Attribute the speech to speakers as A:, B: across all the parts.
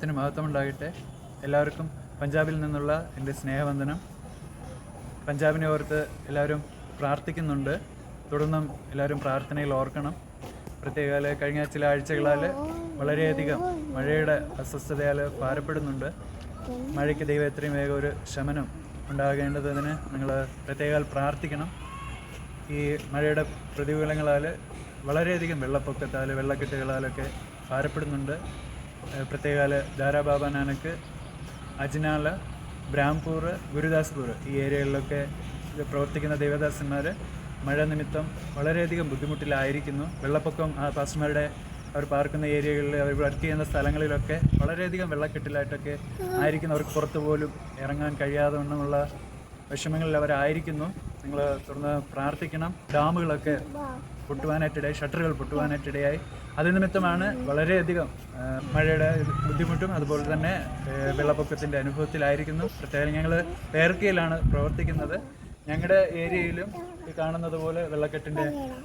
A: നാമത്തിന് മഹത്വമുണ്ടാകട്ടെ. എല്ലാവർക്കും പഞ്ചാബിൽ നിന്നുള്ള എന്റെ സ്നേഹവന്ദനം. പഞ്ചാബിനെ ഓർത്ത് എല്ലാവരും പ്രാർത്ഥിക്കുന്നുണ്ട്. തുടർന്നും എല്ലാവരും പ്രാർത്ഥനയിൽ ഓർക്കണം. പ്രത്യേക കഴിഞ്ഞ ചില ആഴ്ചകളാൽ വളരെയധികം മഴയുടെ അസ്വസ്ഥതയാൽ ഭാരപ്പെടുന്നുണ്ട്. മഴയ്ക്ക് ദൈവം എത്രയും വേഗം ഒരു ശമനം ഉണ്ടാകേണ്ടതിന് നിങ്ങൾ പ്രത്യേക പ്രാർത്ഥിക്കണം. ഈ മഴയുടെ പ്രതികൂലങ്ങളാൽ വളരെയധികം വെള്ളപ്പൊക്കത്താൽ വെള്ളക്കെട്ടുകളാലൊക്കെ ഭാരപ്പെടുന്നുണ്ട്. പ്രത്യേകാല ദാരാബാബ നാനക്ക് അജ്നാല ബ്രാംപൂർ ഗുരുദാസ്പൂർ ഈ ഏരിയകളിലൊക്കെ പ്രവർത്തിക്കുന്ന ദേവദാസന്മാർ മഴ നിമിത്തം വളരെയധികം ബുദ്ധിമുട്ടിലായിരിക്കുന്നു. വെള്ളപ്പൊക്കം ആ പാസ്റ്റർമാരുടെ അവർ പാർക്കുന്ന ഏരിയകളിൽ അവർ വർക്ക് ചെയ്യുന്ന സ്ഥലങ്ങളിലൊക്കെ വളരെയധികം വെള്ളക്കെട്ടിലായിട്ടൊക്കെ ആയിരിക്കുന്നു. അവർക്ക് പുറത്തു പോലും ഇറങ്ങാൻ കഴിയാതെ വണ്ണമുള്ള വിഷമങ്ങളിൽ അവരായിരിക്കുന്നു നിങ്ങൾ തുടർന്ന് പ്രാർത്ഥിക്കണം. ഡാമുകളൊക്കെ പൊട്ടുവാനായിട്ടിടയായി ഷട്ടറുകൾ പൊട്ടുവാനായിട്ടിടയായി. അത് നിമിത്തമാണ് വളരെയധികം മഴയുടെ ബുദ്ധിമുട്ടും അതുപോലെ തന്നെ വെള്ളപ്പൊക്കത്തിന്റെ അനുഭവത്തിലായിരിക്കുന്നു. പ്രത്യേകം ഞങ്ങൾ പേർക്കയിലാണ് പ്രവർത്തിക്കുന്നത്. ഞങ്ങളുടെ ഏരിയയിലും ഈ കാണുന്നത് പോലെ വെള്ളക്കെട്ടിന്റെ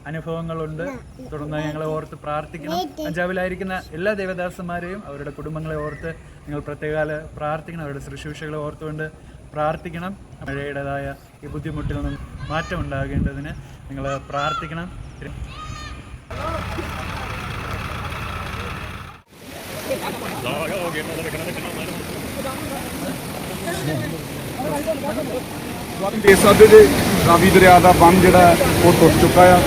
A: അനുഭവങ്ങളുണ്ട്. തുടർന്ന് ഞങ്ങളെ ഓർത്ത് പ്രാർത്ഥിക്കണം. പഞ്ചാബിലായിരിക്കുന്ന എല്ലാ ദേവദാസന്മാരെയും അവരുടെ കുടുംബങ്ങളെ ഓർത്ത് നിങ്ങൾ പ്രത്യേകാല പ്രാർത്ഥിക്കണം. അവരുടെ ശുശ്രൂഷകളെ ഓർത്തുകൊണ്ട് പ്രാർത്ഥിക്കണം മഴയുടേതായ ഈ ബുദ്ധിമുട്ടിൽ നിന്നും മാറ്റം ഉണ്ടാകേണ്ടതിന് നിങ്ങൾ പ്രാർത്ഥിക്കണം
B: ਦੇਖ ਸਕਦੇ ਜੇ ਰਾਵੀ ਦਰਿਆ ਦਾ ਬੰਨ ਜਿਹੜਾ ਹੈ, ਉਹ ਟੁੱਟ ਚੁੱਕਾ ਆ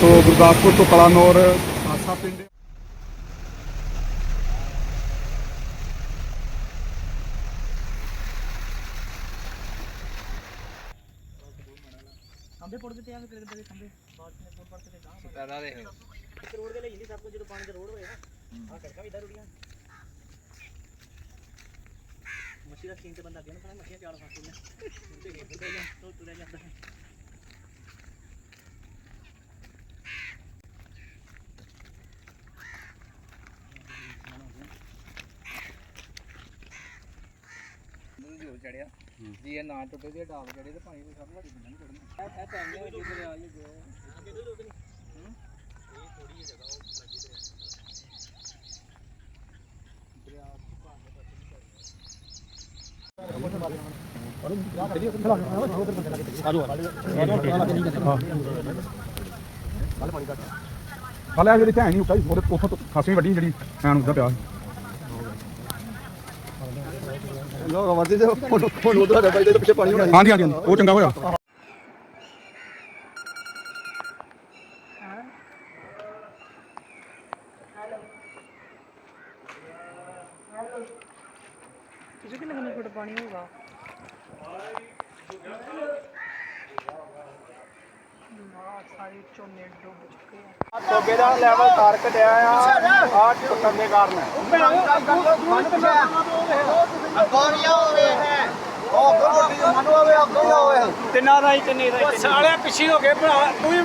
B: ਸੋ ਗੁਰਦਾਸਪੁਰ ਤੋਂ ਕਲਾਨੌਰ ਖਾਸਾ ਪਿੰਡ
C: ਚੜਿਆ ਜੇ ਇਹ ਨਾ ਟੁੱਟੇ ਤੇ ਡਾਲ ਜਿਹੜੇ ਤੇ ਪਾਣੀ ਦੇ ਸਭ ਲੜੀ ਬੰਨਣ ਕੱਢਣਾ ਇਹ ਪੈਂਦੇ ਵਿੱਚ ਦਰਿਆ ਹੀ ਗੋ ਇਹ ਥੋੜੀ ਜਿਹੀ ਜਗ੍ਹਾ ਉਹ ਲੱਗੀ ਦਰਿਆ ਦਰਿਆ
B: ਹਲੇ ਜਿਹੜੀ ਭੈਣ ਨਹੀਂ ਉੱਕਾ ਉੱਥੋਂ ਖਾਸੀ ਵੱਡੀ ਜਿਹੜੀ ਭੈਣ ਉੱਦਾਂ ਪਿਆ
D: ਲੋ ਵਰਦੀ ਦੇ ਹੁਣ ਹੁਣ ਉਧਰ ਬਾਈ ਦੇ ਪਿੱਛੇ ਪਾਣੀ ਹੋਣਾ
B: ਹਾਂਜੀ ਹਾਂਜੀ ਹਾਂਜੀ, ਉਹ ਚੰਗਾ ਹੋਇਆ।
E: ਤੁਸੀਂ ਕਿੰਨੇ ਕਿੰਨੇ ਫੁੱਟ ਪਾਣੀ ਹੋਊਗਾ? ਨਾ ਸਾਰੇ ਝੋਨੇ ਡੁੱਬ ਚੁੱਕੇ ਆ।
D: ਟੋਬੇ ਦਾ ਲੈਵਲ ਤਾਰ ਆ ਆ ਟੁੱਟਣ ਦੇ ਕਾਰਨ। ਅਗੋਰੀਆ ਹੋਵੇ ਹੈ। ਉਹ ਗੁਰੂ ਦੀ ਤਿੰਨਾਂ ਦਾ ਹੀ ਕਿੰਨੇ ਦਾ ਹੀ ਸਾਲਿਆ ਪਿੱਛੇ ਹੋ ਗਏ ਭਰਾ ਤੂੰ ਹੀ